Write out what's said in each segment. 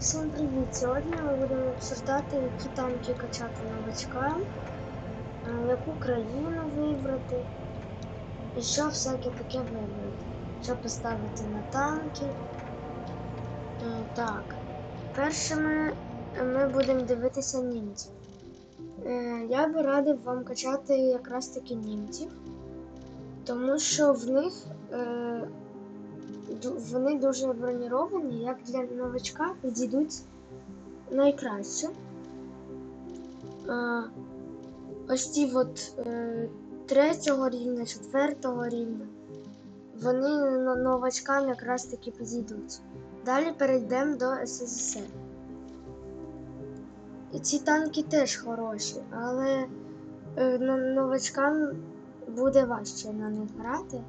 Всім привіт! Сьогодні ми будемо обсуждати, які танки качати новачкам, е, яку країну вибрати і що всяке таке вибрати. Що поставити на танки. Е, Так, першими ми будемо дивитися німців. Е, Я би радив вам качати якраз таки німців, тому що в них вони дуже броніровані, як для новачка підійдуть найкраще. Ось ці от е, третього рівня, четвертого рівня, вони но- новачкам якраз таки підійдуть. Далі перейдемо до СССР. І ці танки теж хороші, але е, новачкам буде важче на них грати,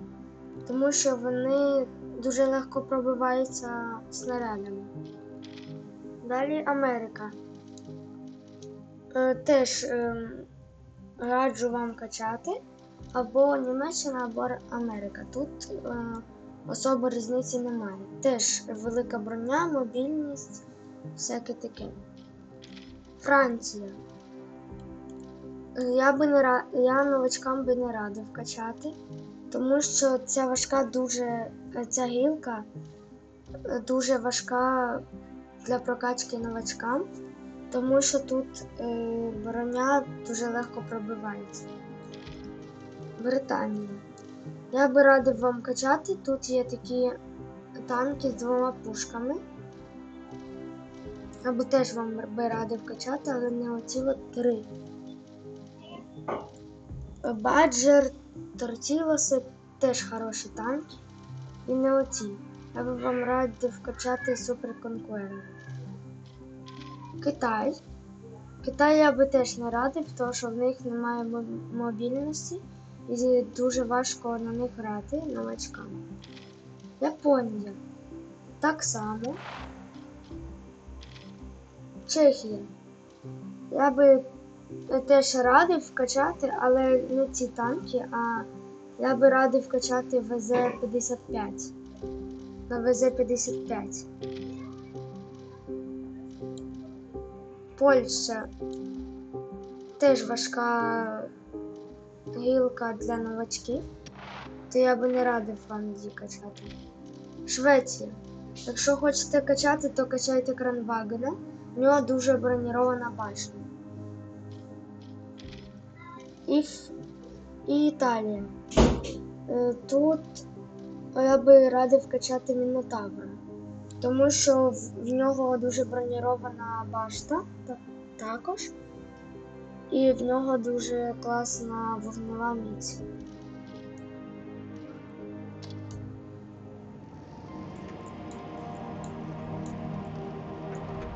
тому що вони дуже легко пробиваються снарядами. Далі Америка. Е, теж ем, раджу вам качати або Німеччина, або Америка. Тут е, особо різниці немає. Теж велика броня, мобільність, всяке таке. Франція. Я би не ра... я новачкам би не радив качати, тому що ця важка дуже ця гілка е, дуже важка для прокачки новачкам, тому що тут е, броня дуже легко пробивається. Британія. Я би радив вам качати. Тут є такі танки з двома пушками. Би теж вам би радив качати, але не оці три. Баджер, Тортілоси теж хороші танки. І не оці. Я би вам радив качати Супер Конкурент. Китай. Китай я би теж не радив, тому що в них немає мобільності і дуже важко на них грати новачкам. Японія. Так само. Чехія. Я би теж радив качати, але не ці танки, а я би радив качати ВЗ-55. На ВЗ-55. Польща. Теж важка гілка для новачків, то я би не радив вам її качати. Швеція. Якщо хочете качати, то качайте Кранвагена. У нього дуже бронірована башня. І, і Італія. Е, Тут я би радив качати Мінотавра, тому що в, нього дуже бронірована башта також. І в нього дуже класна вогнева міць.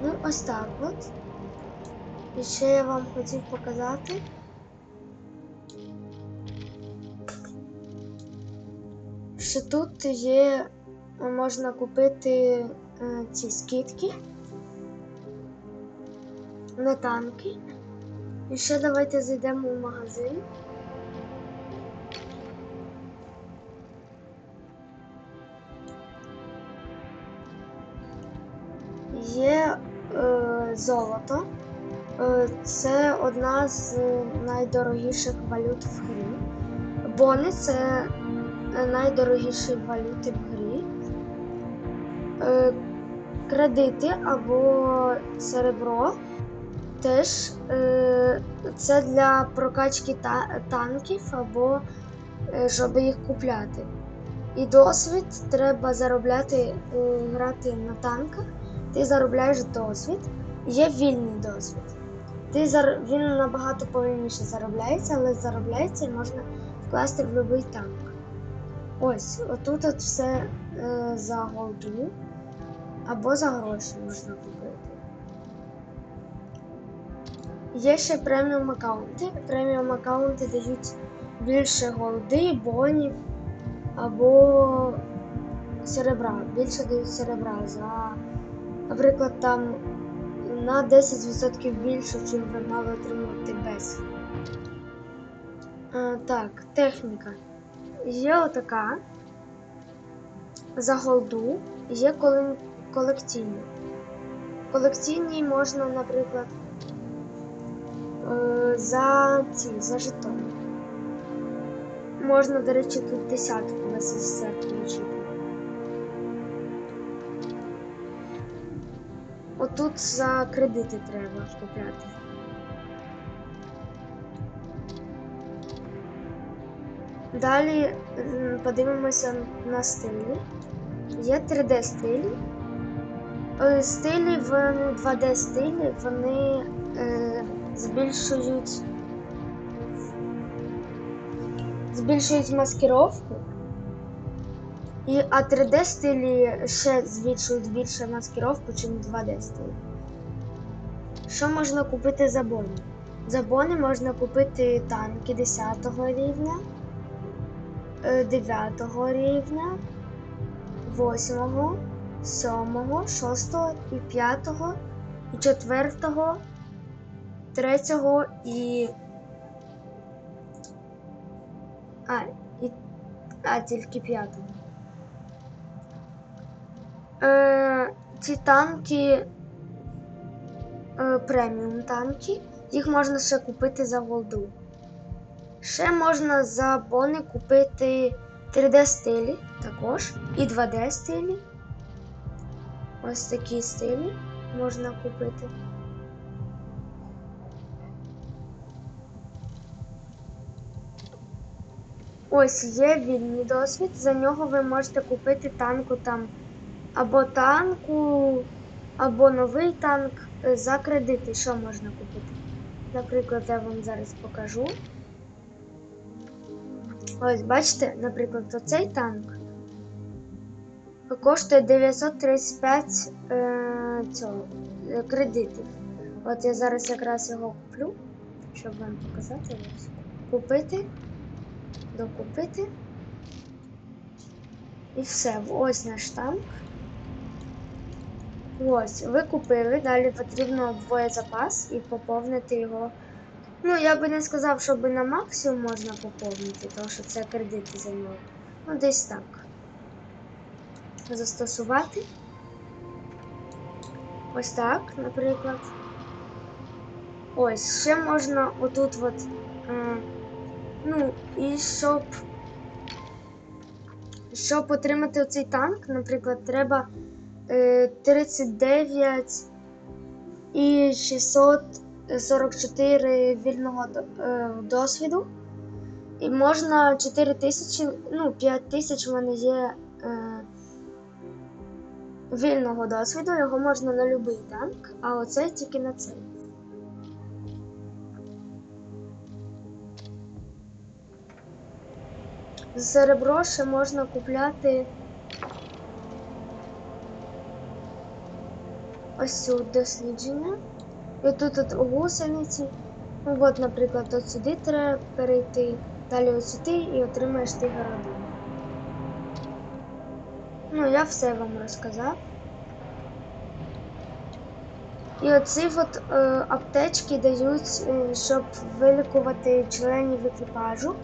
Ну, ось так от. І ще я вам хотів показати. Що тут є, можна купити е, ці скидки на танки. І ще давайте зайдемо в магазин. Є е, золото. Е, це одна з найдорогіших валют в грі. Бони це найдорогіші валюти в грі. Е, кредити або серебро теж е, це для прокачки танків або е, щоб їх купляти. І досвід треба заробляти, грати на танках. Ти заробляєш досвід. Є вільний досвід. Ти зар... Він набагато повільніше заробляється, але заробляється і можна вкласти в будь-який танк. Ось, отут от все е, за голду або за гроші можна купити. Є ще преміум аккаунти. Преміум аккаунти дають більше голди, бонів або серебра. Більше дають серебра за, наприклад, там на 10% більше, чим ви мали отримати без. Е, так, техніка. Є отака за голду, є коле- колекційна. колекційній можна, наприклад, е, за ці, за жетони. Можна, до речі, тут десятку в СССР включити. Отут за кредити треба купляти. Далі подивимося на стилі. Є 3D стилі. Е, Стилі в 2D стилі вони е, збільшують збільшують маскировку. І, а 3D стилі ще збільшують більше маскировку, ніж 2D стилі. Що можна купити за бони? За бони можна купити танки 10 рівня, 9 рівня, 8, 7, 6 і 5, і 4, 3 і. А, і. А, тільки 5. Е, ці танки е, преміум танки. Їх можна ще купити за голду. Ще можна за бони купити 3D стилі також і 2D стилі. Ось такі стилі можна купити. Ось є вільний досвід. За нього ви можете купити танку там або танку, або новий танк е, за кредити. Що можна купити? Наприклад, я вам зараз покажу. Ось, бачите, наприклад, оцей танк коштує 935 е, цього, е, кредитів. От я зараз якраз його куплю, щоб вам показати. Купити, докупити. І все, ось наш танк. Ось, ви купили, далі потрібно вдвоє запас і поповнити його. Ну, я би не сказав, щоб на максимум можна поповнити, тому що це кредити за нього. Ну, десь так. Застосувати. Ось так, наприклад. Ось, ще можна отут от. Е, ну, і щоб. Щоб отримати оцей танк, наприклад, треба е, 39 і 644 вільного е, досвіду. І можна 4 тисячі, ну, 5 тисяч в мене є е, вільного досвіду, його можна на будь-який танк, а оцей тільки на цей. За серебро ще можна купляти ось тут дослідження. І тут от гусениці. Ну от, наприклад, от сюди треба перейти, далі от сюди і отримаєш ти городину. Ну, я все вам розказав. І оці от е, аптечки дають, е, щоб вилікувати членів екіпажу.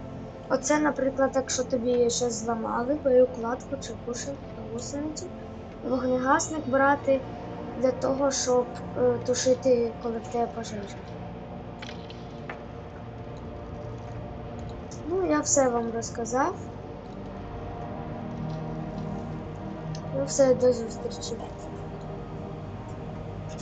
Оце, наприклад, якщо тобі щось зламали, боєукладку чи кушай гусеницю, вогнегасник брати для того, щоб е, тушити, коли в тебе пожежа. Ну, я все вам розказав. Ну, все, до зустрічі.